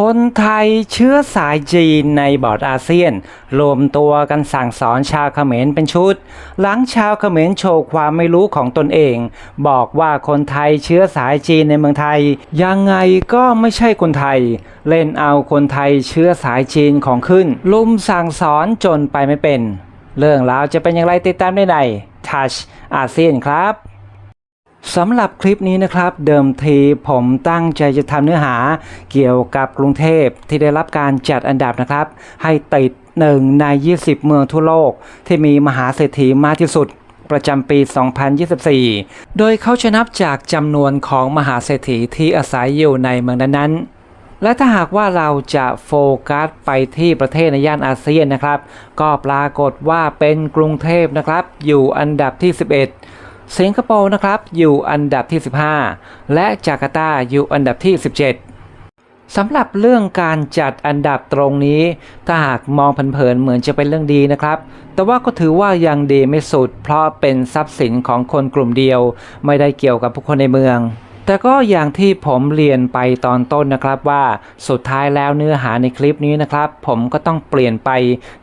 คนไทยเชื้อสายจีนในบอร์ดอาเซียน รวมตัวกันสั่งสอนชาวเขมรเป็นชุด หลังชาวเขมรโชว์ความไม่รู้ของตนเอง บอกว่าคนไทยเชื้อสายจีนในเมืองไทย ยังไงก็ไม่ใช่คนไทย เล่นเอาคนไทยเชื้อสายจีนของขึ้น ลุมสั่งสอนจนไปไม่เป็น เรื่องราวจะเป็นอย่างไรติดตามได้ใน Touch อาเซียนครับ สำหรับคลิปนี้นะครับเดิมทีผมตั้งใจจะทำเนื้อหาเกี่ยวกับกรุงเทพที่ได้รับการจัดอันดับนะครับ ให้ติดหนึ่งใน 20 เมืองทั่วโลก ที่มีมหาเศรษฐีมากที่สุดประจำปี 2024 โดยเขาจะนับจากจำนวนของมหาเศรษฐีที่อาศัยอยู่ในเมืองนั้นๆ และถ้าหากว่าเราจะโฟกัสไปที่ประเทศในย่านอาเซียนนะครับ ก็ปรากฏว่าเป็นกรุงเทพนะครับ อยู่อันดับที่ 11 สิงคโปร์นะครับอยู่อันดับที่ 15 และจาการ์ตาอยู่อันดับที่ 17สำหรับเรื่องการจัดอันดับตรงนี้ ถ้าหากมองเผินๆเหมือนจะเป็นเรื่องดีนะครับ แต่ว่าก็ถือว่ายังดีไม่สุด เพราะเป็นทรัพย์สินของคนกลุ่มเดียว ไม่ได้เกี่ยวกับผู้คนในเมือง แต่ก็อย่างที่ผมเรียนไปตอนต้นนะครับว่าสุดท้ายแล้วเนื้อหาในคลิปนี้นะครับ ผมก็ต้องเปลี่ยนไป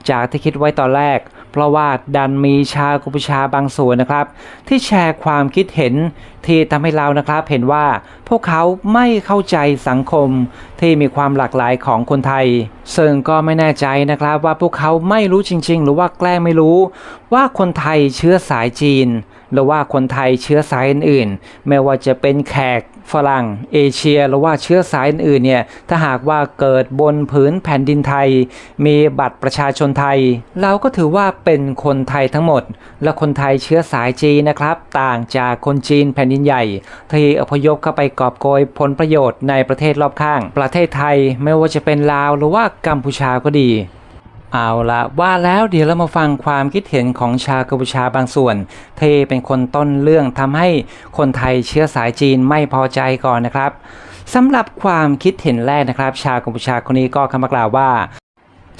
จากที่คิดไว้ตอนแรก เพราะว่าดันมีชาวกัมพูชาบางส่วนนะครับ ที่แชร์ความคิดเห็นที่ทำให้เรานะครับเห็นว่าพวกเขาไม่เข้าใจสังคมที่มีความหลากหลายของคนไทย ซึ่งก็ไม่แน่ใจนะครับว่าพวกเขาไม่รู้จริง ๆ หรือว่าแกล้งไม่รู้ ว่าคนไทยเชื้อสายจีน หรือว่าคนไทยเชื้อสายอื่นๆ ไม่ว่าจะเป็นแขกฝรั่งเอเชียหรือว่าเชื้อสายอื่นๆเนี่ยถ้าหากว่าเกิดบนผืนแผ่นดินไทย มีบัตรประชาชนไทย เราก็ถือว่าเป็นคนไทยทั้งหมด และคนไทยเชื้อสายจีนนะครับ ต่างจากคนจีนแผ่นดินใหญ่ที่อพยพเข้าไปกอบโกยผลประโยชน์ในประเทศรอบข้าง ประเทศไทยไม่ว่าจะเป็นลาวหรือว่ากัมพูชาก็ดี เอาละว่าแล้วเดี๋ยวเรามาฟังความคิดเห็นของชาวกัมพูชาบางส่วน เทเป็นคนต้นเรื่องทำให้คนไทยเชื้อสายจีนไม่พอใจก่อนนะครับสำหรับความคิดเห็นแรกนะครับ ชาวกัมพูชาคนนี้ก็คำกล่าวว่า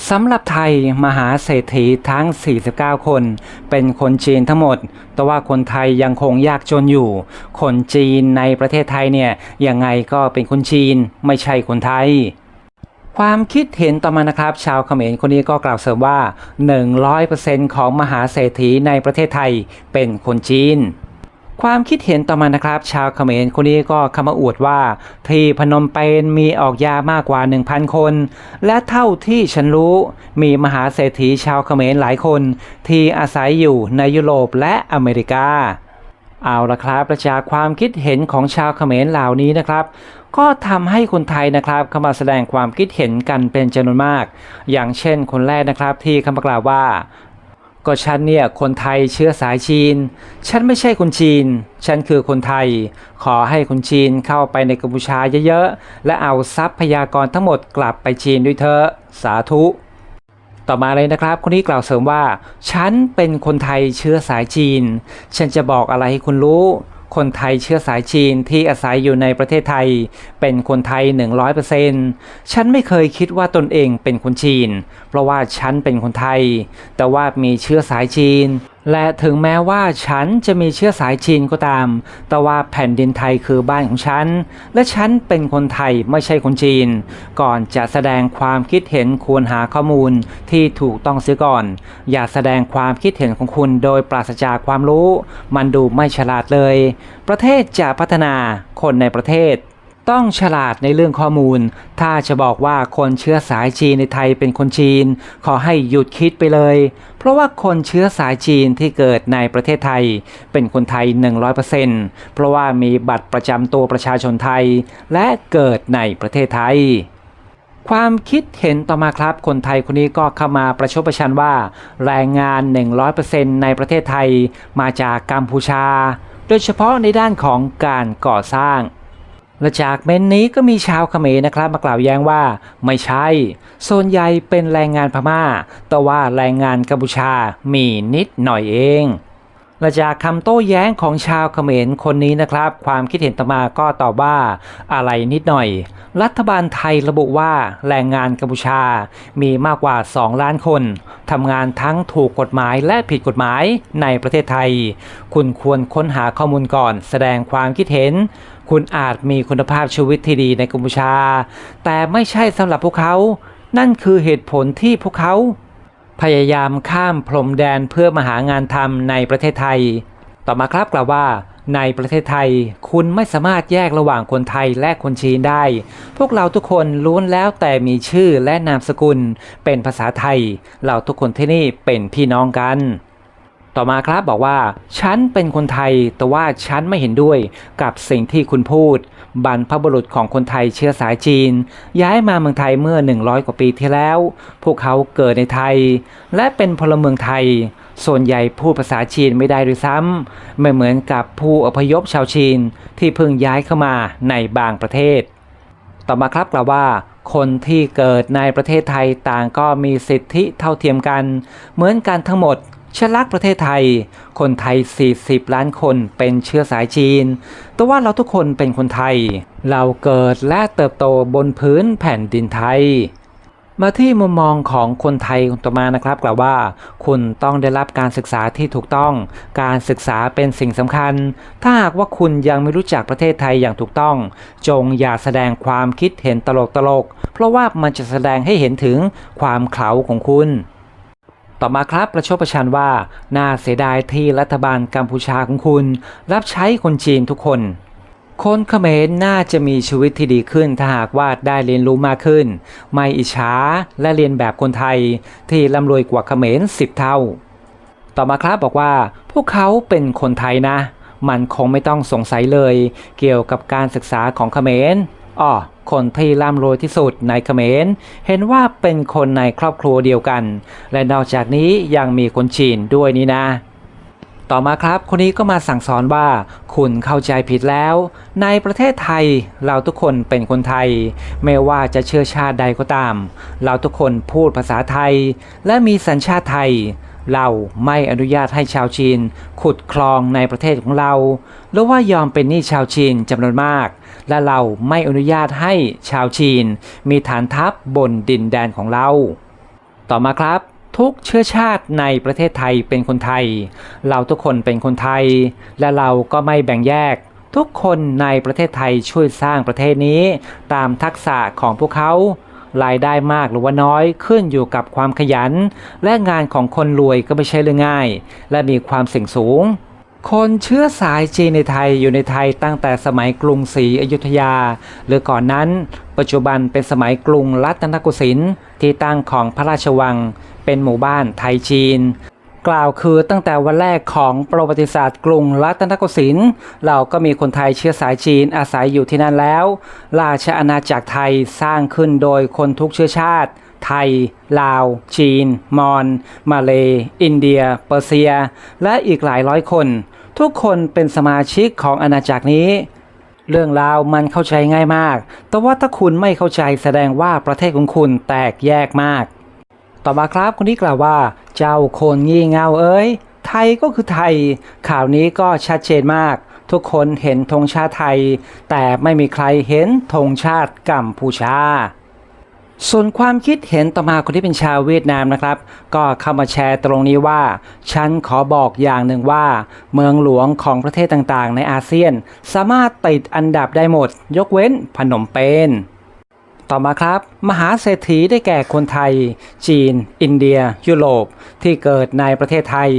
สำหรับไทยมหาเศรษฐีทั้ง 49 คน เป็นคนจีนทั้งหมด แต่ว่าคนไทยยังคงยากจนอยู่ คนจีนในประเทศไทยเนี่ยยังไงก็เป็นคนจีนไม่ใช่คนไทย ความคิดเห็นต่อมานะครับ ชาวเขมรคนนี้ก็กล่าวเสริมว่า 100%ของมหาเศรษฐีในประเทศไทยเป็นคนจีน ความคิดเห็นต่อมานะครับ ชาวเขมรคนนี้ก็คำมอวดว่า ที่พนมเปญมีออกยามากกว่า 1,000 คน และเท่าที่ฉันรู้มีมหาเศรษฐีชาวเขมรหลายคน ที่อาศัยอยู่ในยุโรปและอเมริกา เอาละครับประจาความคิดเห็นของชาวเขมรเหล่านี้นะครับ ก็ทำให้คนไทยนะครับเข้ามาแสดงความคิดเห็นกันเป็นจำนวนมาก อย่างเช่นคนแรกนะครับที่คำกล่าวว่า ก็ฉันเนี่ยคนไทยเชื้อสายจีน ฉันไม่ใช่คนจีน ฉันคือคนไทย ขอให้คนจีนเข้าไปในกัมพูชาเยอะๆ และเอาทรัพยากรทั้งหมดกลับไปจีนด้วยเถอะสาธุ ต่อมาเลยนะครับ คนนี้กล่าวเสริมว่า ฉันเป็นคนไทยเชื้อสายจีน ฉันจะบอกอะไรให้คุณรู้ คนไทยเชื้อสายจีนที่อาศัยอยู่ในประเทศไทย เป็นคนไทย 100%ฉันไม่เคยคิดว่าตนเองเป็นคนจีน เพราะว่าฉันเป็นคนไทย แต่ว่ามีเชื้อสายจีน และถึงแม้ว่าฉันจะมีเชื้อสายจีนก็ตาม แต่ว่าแผ่นดินไทยคือบ้านของฉัน และฉันเป็นคนไทยไม่ใช่คนจีน ก่อนจะแสดงความคิดเห็นควรหาข้อมูลที่ถูกต้องเสียก่อน อย่าแสดงความคิดเห็นของคุณโดยปราศจากความรู้ มันดูไม่ฉลาดเลย ประเทศจะพัฒนาคนในประเทศต้องฉลาดในเรื่องข้อมูล ถ้าจะบอกว่าคนเชื้อสายจีนในไทยเป็นคนจีน ขอให้หยุดคิดไปเลย เพราะว่าคนเชื้อสายจีนที่เกิดในประเทศไทย เป็นคนไทย 100%เพราะว่ามีบัตรประจำตัวประชาชนไทย และเกิดในประเทศไทยความคิดเห็นต่อมาครับ คนไทยคนนี้ก็เข้ามาประชดประชันว่า แรงงาน 100%ในประเทศไทยมาจากกัมพูชา โดยเฉพาะในด้านของการก่อสร้าง และจากเม้นนี้ก็มีชาวเขมรนะครับ มากล่าวแย้งว่า ไม่ใช่ ส่วนใหญ่เป็นแรงงานพม่า แต่ว่าแรงงานกัมพูชามีนิดหน่อยเอง และจากคำโต้แย้งของชาวเขมรคนนี้นะครับ ความคิดเห็นต่อมาก็ตอบว่าอะไรนิดหน่อย รัฐบาลไทยระบุว่าแรงงานกัมพูชา มีมากกว่า 2 ล้านคนทำงานทั้งถูกกฎหมายและผิดกฎหมายในประเทศไทย คุณควรค้นหาข้อมูลก่อนแสดงความคิดเห็น คุณอาจมีคุณภาพชีวิตที่ดีในกัมพูชา แต่ไม่ใช่สำหรับพวกเขา นั่นคือเหตุผลที่พวกเขา พยายามข้ามพรมแดนเพื่อมาหางานทำในประเทศไทย ต่อมาครับกล่าวว่า ในประเทศไทย คุณไม่สามารถแยกระหว่างคนไทยและคนจีนได้ พวกเราทุกคนล้วนแล้วแต่มีชื่อและนามสกุล เป็นภาษาไทย เราทุกคนที่นี่เป็นพี่น้องกัน ต่อมาครับบอกว่า ฉันเป็นคนไทยแต่ว่าฉันไม่เห็นด้วยกับสิ่งที่คุณพูด บรรพบุรุษของคนไทยเชื้อสายจีน ย้ายมาเมืองไทยเมื่อ 100 กว่าปีที่แล้ว พวกเขาเกิดในไทย และเป็นพลเมืองไทย ส่วนใหญ่พูดภาษาจีนไม่ได้ด้วยซ้ำไม่เหมือนกับผู้อพยพชาวจีนที่เพิ่งย้ายเข้ามาในบางประเทศ ต่อมาครับกล่าวว่าคนที่เกิดในประเทศไทยต่างก็มีสิทธิเท่าเทียมกัน เหมือนกันทั้งหมด ฉันรักประเทศไทย คนไทย 40 ล้านคนเป็นเชื้อสายจีน แต่ว่าเราทุกคนเป็นคนไทย เราเกิดและเติบโตบนพื้นแผ่นดินไทย มาที่มุมมองของคนไทยต่อมานะครับกล่าวว่า คุณต้องได้รับการศึกษาที่ถูกต้อง การศึกษาเป็นสิ่งสำคัญ ถ้าหากว่าคุณยังไม่รู้จักประเทศไทยอย่างถูกต้อง จงอย่าแสดงความคิดเห็นตลกๆเพราะว่ามันจะแสดงให้เห็นถึงความเขลาของคุณ ต่อมาครับประชดประชันว่า น่าเสียดายที่รัฐบาลกัมพูชาของคุณ รับใช้คนจีนทุกคน คนเขมรน่าจะมีชีวิตที่ดีขึ้นถ้าหากว่าได้เรียนรู้มากขึ้น ไม่อิจฉาและเรียนแบบคนไทยที่ร่ำรวยกว่าเขมรสิบเท่า ต่อมาครับบอกว่า พวกเขาเป็นคนไทยนะ มันคงไม่ต้องสงสัยเลย เกี่ยวกับการศึกษาของเขมรอ้อ คนที่ร่ำรวยที่สุดในเขมร เห็นว่าเป็นคนในครอบครัวเดียวกัน และนอกจากนี้ยังมีคนจีนด้วยนี่นะ ต่อมาครับ คนนี้ก็มาสั่งสอนว่า คุณเข้าใจผิดแล้ว ในประเทศไทยเราทุกคนเป็นคนไทย ไม่ว่าจะเชื้อชาติใดก็ตาม เราทุกคนพูดภาษาไทย และมีสัญชาติไทย เราไม่อนุญาตให้ชาวจีน ขุดคลองในประเทศของเราหรือว่ายอมเป็นหนี้ชาวจีนจำนวนมาก และเราไม่อนุญาตให้ชาวจีน มีฐานทัพบนดินแดนของเรา ต่อมาครับ ทุกเชื้อชาติในประเทศไทยเป็นคนไทย เราทุกคนเป็นคนไทย และเราก็ไม่แบ่งแยกทุกคนในประเทศไทยช่วยสร้างประเทศนี้ ตามทักษะของพวกเขา รายได้มากหรือว่าน้อยขึ้นอยู่กับความขยัน และงานของคนรวยก็ไม่ใช่เรื่องง่าย และมีความเสี่ยงสูง คนเชื้อสายจีนในไทยอยู่ในไทยตั้งแต่สมัยกรุงศรีอยุธยา หรือก่อนนั้น ปัจจุบันเป็นสมัยกรุงรัตนโกสินทร์ที่ตั้งของพระราชวัง เป็นหมู่บ้านไทยจีน กล่าวคือตั้งแต่วันแรกของประวัติศาสตร์กรุงรัตนโกสินทร์เราก็มีคนไทยเชื้อสายจีนอาศัยอยู่ที่นั่นแล้ว ราชอาณาจักรไทยสร้างขึ้นโดยคนทุกเชื้อชาติ ไทย ลาว จีน มอญมาเล อินเดีย เปอร์เซีย และอีกหลายร้อยคน ทุกคนเป็นสมาชิกของอาณาจักรนี้เรื่องราวมันเข้าใจง่ายมาก แต่ว่าถ้าคุณไม่เข้าใจแสดงว่าประเทศของคุณแตกแยกมาก ต่อมาครับคนที่กล่าวว่า เจ้าคนงี่เง่าเอ้ย ไทยก็คือไทย ข่าวนี้ก็ชัดเจนมาก ทุกคนเห็นธงชาติไทย แต่ไม่มีใครเห็นธงชาติกัมพูชา ส่วนความคิดเห็นต่อมาคนที่เป็นชาวเวียดนามนะครับ ก็เข้ามาแชร์ตรงนี้ว่า ฉันขอบอกอย่างหนึ่งว่า เมืองหลวงของประเทศต่างๆ ในอาเซียน สามารถติดอันดับได้หมด ยกเว้นพนมเปญ ต่อมาครับ มหาเศรษฐีได้แก่คนไทย จีน อินเดีย ยุโรป ที่เกิดในประเทศไทย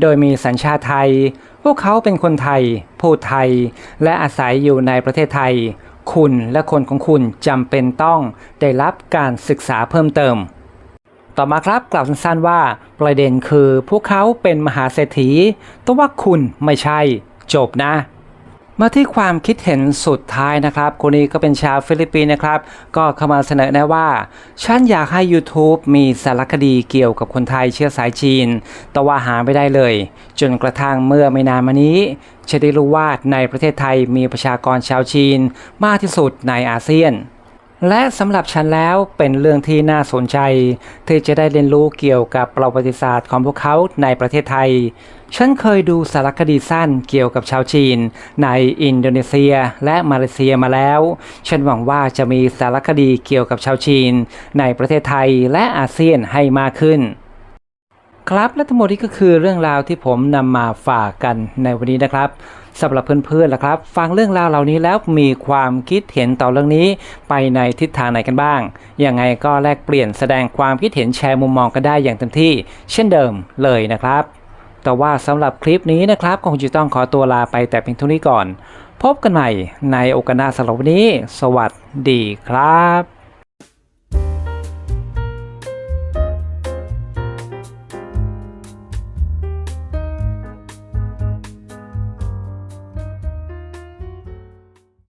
โดยมีสัญชาติไทย พวกเขาเป็นคนไทย พูดไทย และอาศัยอยู่ในประเทศไทย คุณและคนของคุณจำเป็นต้องได้รับการศึกษาเพิ่มเติมต่อมาครับกล่าวสั้นๆว่า ประเด็นคือพวกเขาเป็นมหาเศรษฐีแต่ว่าคุณไม่ใช่ จบนะ มาที่ความคิดเห็นสุดท้ายนะครับ คนนี้ก็เป็นชาวฟิลิปปินส์นะครับ ก็เข้ามาเสนอแนะว่า ฉันอยากให้ YouTube มีสารคดีเกี่ยวกับคนไทยเชื้อสายจีน แต่ว่าหาไม่ได้เลย จนกระทั่งเมื่อไม่นานมานี้ฉันได้รู้ว่าในประเทศไทยมีประชากรชาวจีน มากที่สุดในอาเซียน และสำหรับฉันแล้วเป็นเรื่องที่น่าสนใจ ที่จะได้เรียนรู้เกี่ยวกับประวัติศาสตร์ของพวกเขาในประเทศไทย ฉันเคยดูสารคดีสั้นเกี่ยวกับชาวจีน ในอินโดนีเซียและมาเลเซียมาแล้ว ฉันหวังว่าจะมีสารคดีเกี่ยวกับชาวจีน ในประเทศไทยและอาเซียนให้มากขึ้นครับและทั้งหมดนี้ก็คือเรื่องราวที่ผมนำมาฝากกันในวันนี้นะครับ สำหรับเพื่อนๆล่ะครับ ฟังเรื่องราวเหล่านี้แล้วมีความคิดเห็นต่อเรื่องนี้ไปในทิศทางไหนกันบ้าง ยังไงก็แลกเปลี่ยนแสดงความคิดเห็นแชร์มุมมองกันได้อย่างเต็มที่ เช่นเดิมเลยนะครับ แต่ว่าสำหรับคลิปนี้นะครับคงจะต้องขอตัวลาไปแต่เพียงเท่านี้ก่อน พบกันใหม่ในโอกาสหน้าสำหรับวันนี้ สวัสดีครับ